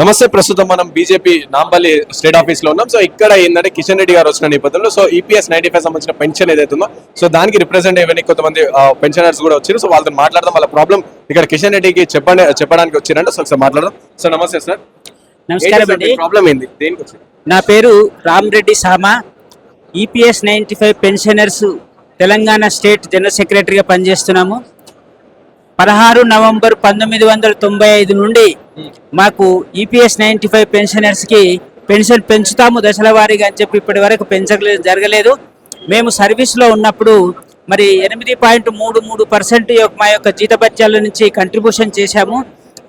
నమస్తే ప్రస్తుతం మనం బీజేపీ నాంపల్లి స్టేట్ ఆఫీస్లో ఉన్నాం. సో ఇక్కడ ఏంటంటే కిషన్ రెడ్డి గారు వచ్చిన నేపథ్యంలో సో ఈపీఎస్ నైన్టీ ఫైవ్ సంబంధించిన పెన్షన్ ఏదైతే ఉందో సో దానికి రిప్రజెంట్ అయ్యని కొంతమంది పెన్షనర్స్ కూడా వచ్చారు. సో వాళ్ళతో మాట్లాడదాం వాళ్ళ ప్రాబ్లం ఇక్కడ కిషన్ రెడ్డికి చెప్పండి చెప్పడానికి వచ్చారంటే సో ఒకసారి మాట్లాడదాం. సో నమస్తే సార్. నమస్కారం అండి. ప్రాబ్లం ఏంది? దేనికి నా పేరు Ramareddy Sama. EPS ninety five pensioners Telangana state general సెక్రటరీగా పనిచేస్తున్నాము. పదహారు నవంబర్ పంతొమ్మిది వందల తొంభై ఐదు నుండి మాకు ఈపీఎస్ నైంటీ ఫైవ్ పెన్షనర్స్కి పెన్షన్ పెంచుతాము దశల వారీగా అని చెప్పి ఇప్పటి వరకు పెంచలేదు జరగలేదు. మేము సర్వీస్లో ఉన్నప్పుడు మరి ఎనిమిది పాయింట్ మూడు మూడు పర్సెంట్ మా యొక్క జీతభత్యాల నుంచి కంట్రిబ్యూషన్ చేశాము.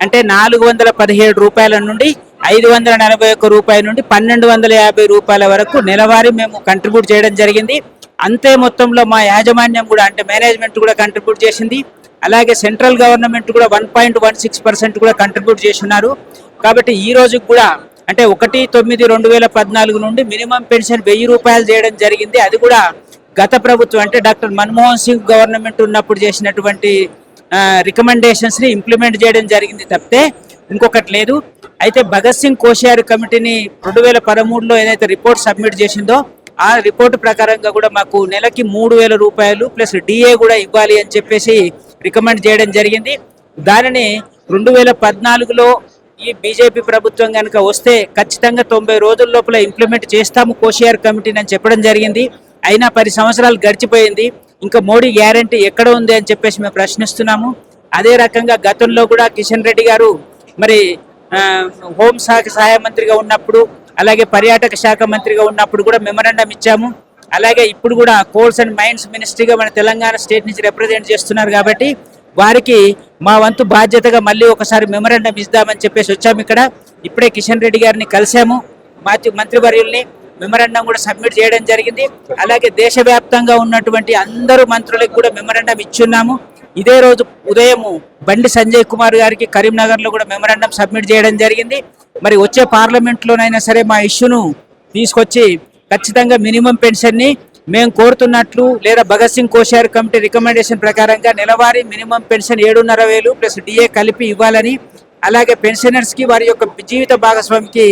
అంటే నాలుగు వందల పదిహేడు రూపాయల నుండి ఐదు వందల నలభై ఒక్క రూపాయల నుండి పన్నెండు వందల యాభై రూపాయల వరకు నెలవారీ మేము కంట్రిబ్యూట్ చేయడం జరిగింది. అంతే మొత్తంలో మా యాజమాన్యం కూడా అంటే మేనేజ్మెంట్ కూడా కంట్రిబ్యూట్ చేసింది. అలాగే సెంట్రల్ గవర్నమెంట్ కూడా one point one six percent కూడా కంట్రిబ్యూట్ చేస్తున్నారు. కాబట్టి ఈ రోజు కూడా అంటే ఒకటి తొమ్మిది రెండు వేల పద్నాలుగు నుండి మినిమం పెన్షన్ వెయ్యి రూపాయలు చేయడం జరిగింది. అది కూడా గత ప్రభుత్వం అంటే డాక్టర్ మన్మోహన్ సింగ్ గవర్నమెంట్ ఉన్నప్పుడు చేసినటువంటి రికమెండేషన్స్ని ఇంప్లిమెంట్ చేయడం జరిగింది తప్పితే ఇంకొకటి లేదు. అయితే భగత్ సింగ్ కోశ్యారి కమిటీని రెండు వేల పదమూడులో ఏదైతే రిపోర్ట్ సబ్మిట్ చేసిందో ఆ రిపోర్ట్ ప్రకారంగా కూడా మాకు నెలకి మూడు వేల రూపాయలు ప్లస్ డిఏ కూడా ఇవ్వాలి అని చెప్పేసి రికమెండ్ చేయడం జరిగింది. దానిని రెండు వేల పద్నాలుగులో ఈ బీజేపీ ప్రభుత్వం కనుక వస్తే ఖచ్చితంగా తొంభై రోజుల లోపల ఇంప్లిమెంట్ చేస్తాము కోషియార్ కమిటీని అని చెప్పడం జరిగింది. అయినా పది సంవత్సరాలు గడిచిపోయింది. ఇంకా మోడీ గ్యారంటీ ఎక్కడ ఉంది అని చెప్పేసి మేము ప్రశ్నిస్తున్నాము. అదే రకంగా గతంలో కూడా కిషన్ రెడ్డి గారు మరి హోంశాఖ సహాయ మంత్రిగా ఉన్నప్పుడు అలాగే పర్యాటక శాఖ మంత్రిగా ఉన్నప్పుడు కూడా మెమరాండం ఇచ్చాము. అలాగే ఇప్పుడు కూడా కోల్స్ అండ్ మైన్స్ మినిస్ట్రీగా మన తెలంగాణ స్టేట్ నుంచి రిప్రజెంట్ చేస్తున్నారు కాబట్టి వారికి మా వంతు బాధ్యతగా మళ్ళీ ఒకసారి మెమరాండం ఇద్దామని చెప్పేసి వచ్చాము ఇక్కడ. ఇప్పుడే కిషన్ రెడ్డి గారిని కలిసాము మాతి మంత్రివర్యుల్ని మెమరాండం కూడా సబ్మిట్ చేయడం జరిగింది. అలాగే దేశవ్యాప్తంగా ఉన్నటువంటి అందరూ మంత్రులకు కూడా మెమరాండం ఇచ్చున్నాము. ఇదే రోజు ఉదయము బండి సంజయ్ కుమార్ గారికి కరీంనగర్లో కూడా మెమరాండం సబ్మిట్ చేయడం జరిగింది. మరి వచ్చే పార్లమెంట్లోనైనా సరే మా ఇష్యూను తీసుకొచ్చి ఖచ్చితంగా మినిమం పెన్షన్ని మేము కోరుతున్నట్లు లేదా భగత్ సింగ్ కోశారు కమిటీ రికమెండేషన్ ప్రకారంగా నెలవారీ మినిమం పెన్షన్ ఏడున్నర వేలు ప్లస్ డిఏ కలిపి ఇవ్వాలని అలాగే పెన్షనర్స్కి వారి యొక్క జీవిత భాగస్వామికి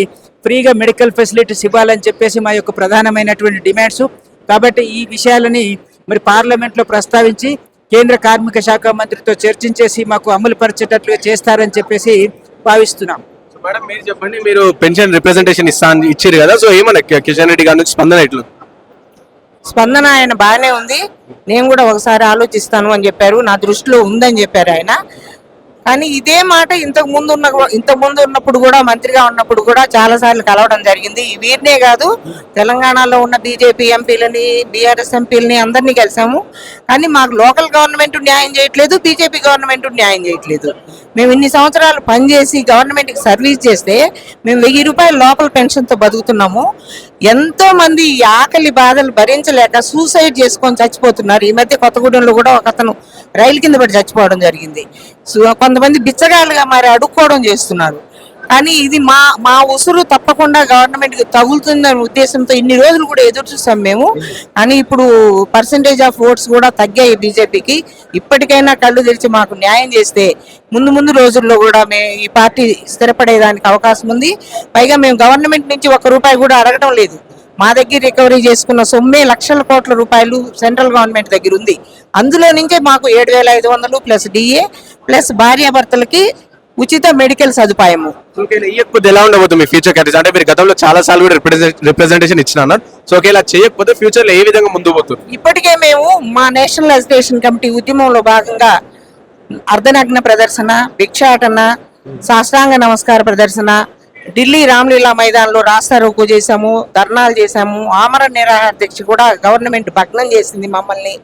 ఫ్రీగా మెడికల్ ఫెసిలిటీస్ ఇవ్వాలని చెప్పేసి మా యొక్క ప్రధానమైనటువంటి డిమాండ్స్. కాబట్టి ఈ విషయాలని మరి పార్లమెంట్లో ప్రస్తావించి కేంద్ర కార్మిక శాఖ మంత్రితో చర్చించేసి మాకు అమలు పరిచేటట్లుగా చేస్తారని చెప్పేసి భావిస్తున్నాం. మేడం మీరు చెప్పండి మీరు పెన్షన్ రిప్రజెంటేషన్ ఇస్తా అని ఇచ్చారు కదా సో ఏమన్నా కిషన్ రెడ్డి గారి నుంచి స్పందన ఎట్లు? స్పందన ఆయన బాగానే ఉంది. నేను కూడా ఒకసారి ఆలోచిస్తాను అని చెప్పారు. నా దృష్టిలో ఉందని చెప్పారు ఆయన. కానీ ఇదే మాట ఇంతకు ముందు ఉన్న ఇంతకు ముందు ఉన్నప్పుడు కూడా మంత్రిగా ఉన్నప్పుడు కూడా చాలా సార్లు కలవడం జరిగింది. ఈ వీరినే కాదు తెలంగాణలో ఉన్న బీజేపీ ఎంపీలని బీఆర్ఎస్ ఎంపీలని అందరినీ కలిసాము. కానీ మాకు లోకల్ గవర్నమెంట్ న్యాయం చేయట్లేదు బీజేపీ గవర్నమెంట్ న్యాయం చేయట్లేదు. మేము ఇన్ని సంవత్సరాలు పనిచేసి గవర్నమెంట్కి సర్వీస్ చేస్తే మేము వెయ్యి రూపాయల లోపల పెన్షన్తో బతుకుతున్నాము. ఎంతో మంది ఆకలి బాధలు భరించలేక సూసైడ్ చేసుకొని చచ్చిపోతున్నారు. ఈ మధ్య కొత్తగూడెంలో కూడా ఒక అతను రైలు కింద పడి చచ్చిపోవడం జరిగింది. సో కొంతమంది బిచ్చగాళ్ళుగా మరి అడుక్కోవడం చేస్తున్నారు. కానీ ఇది మా మా ఉసురు తప్పకుండా గవర్నమెంట్కి తగులుతుందనే ఉద్దేశంతో ఇన్ని రోజులు కూడా ఎదురు చూసాం మేము. కానీ ఇప్పుడు పర్సంటేజ్ ఆఫ్ ఓట్స్ కూడా తగ్గాయి బీజేపీకి. ఇప్పటికైనా కళ్ళు తెరిచి మాకు న్యాయం చేస్తే ముందు ముందు రోజుల్లో కూడా మేము ఈ పార్టీ స్థిరపడేదానికి అవకాశం ఉంది. పైగా మేము గవర్నమెంట్ నుంచి ఒక రూపాయి కూడా అడగడం లేదు. మా దగ్గర రికవరీ చేసుకున్న సొమ్మే లక్షల కోట్ల రూపాయలు సెంట్రల్ గవర్నమెంట్ దగ్గర ఉంది. అందులో నుంచే మాకు ఏడు వేల ఐదు వందలు ప్లస్ డిఏ ప్లస్ భార్యాభర్తలకి ఉచిత మెడికల్ సదుపాయము. ఇవ్వకపోతే ఎలా ఉండబోతుంది మీ ఫ్యూచర్ క్యారెక్టర్స్ అంటే మీరు గతంలో చాలా సార్లు కూడా రిప్రజెంటేషన్ ఇచ్చిన అన్నారు. సో ఒకవేళ చేయకపోతే ఫ్యూచర్లో ఏ విధంగా ముందు పోతుంది? ఇప్పటికే మేము మా నేషనల్ ఎడ్యుకేషన్ కమిటీ ఉద్యమంలో భాగంగా అర్ధనగ్న ప్రదర్శన భిక్షాటన సాష్టాంగ నమస్కార ప్రదర్శన ఢిల్లీ రామ్లీలా మైదానంలో రాస్తారోకో చేశాము ధర్నాలు చేశాము ఆమరణ నిరాహార దీక్ష కూడా గవర్నమెంట్ భగ్నం చేసింది మమ్మల్ని.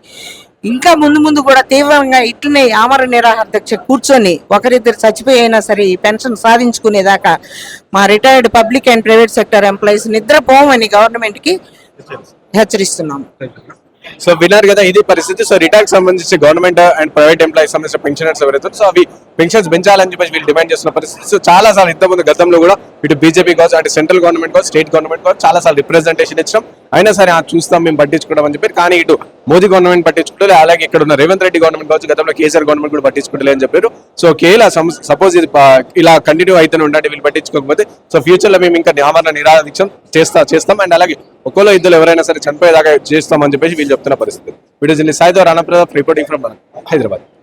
ఇంకా ముందు ముందు కూడా తీవ్రంగా ఇట్లనే ఆమరణ నిరాహార దీక్ష కూర్చొని ఒకరిద్దరు చచ్చిపోయినా సరే ఈ పెన్షన్ సాధించుకునేదాకా మా retired public and private sector employees నిద్రపోమని గవర్నమెంట్కి హెచ్చరిస్తున్నాము. సో విన్నారు కదా ఇది పరిస్థితి. సో రిటైర్ సంబంధించి గవర్నమెంట్ అండ్ ప్రైవేట్ ఎంప్లాయీస్ సంబంధించిన పెన్షనర్స్ ఎవరైతే సో అవి పెన్షన్స్ పెంచాలని చెప్పేసి వీళ్ళు డిమాండ్ చేస్తున్న పరిస్థితి. సో చాలా సార్లు ఇంతకుముందు గతంలో కూడా ఇటు బీజేపీ కావచ్చు అటు సెంట్రల్ గవర్నమెంట్ కావచ్చు స్టేట్ గవర్నమెంట్ కావచ్చు చాలా సార్లు రిప్రజెంటేషన్ ఇచ్చాం అయినా సరే చూస్తాం మేము పట్టించుకోవడం అని చెప్పారు కానీ ఇటు మోదీ గవర్నమెంట్ పట్టించుకుంటే అలాగే ఇక్కడ ఉన్న రేవంత్ రెడ్డి గవర్నమెంట్ కావచ్చు గతంలో కేసీఆర్ గవర్నమెంట్ కూడా పట్టించుకుంటలే అని చెప్పారు. సో కేలా సపోజ్ ఇది ఇలా కంటిన్యూ అయితేనే ఉండే వీళ్ళు పట్టించుకోకపోతే. సో ఫ్యూచర్లో మేము ఇంకా ఆమరణ నిరాదీక్షం చేస్తా చేస్తాం. అండ్ అలాగే ఒక్కోలో ఇద్దరు ఎవరైనా సరే చనిపోయేదాకా చేస్తామని చెప్పేసి వీళ్ళు చెప్తున్న పరిస్థితి. వీడియో సాయితో రాణప్రదాప్ రిపోర్టింగ్ ఫ్రమ్ హైదరాబాద్.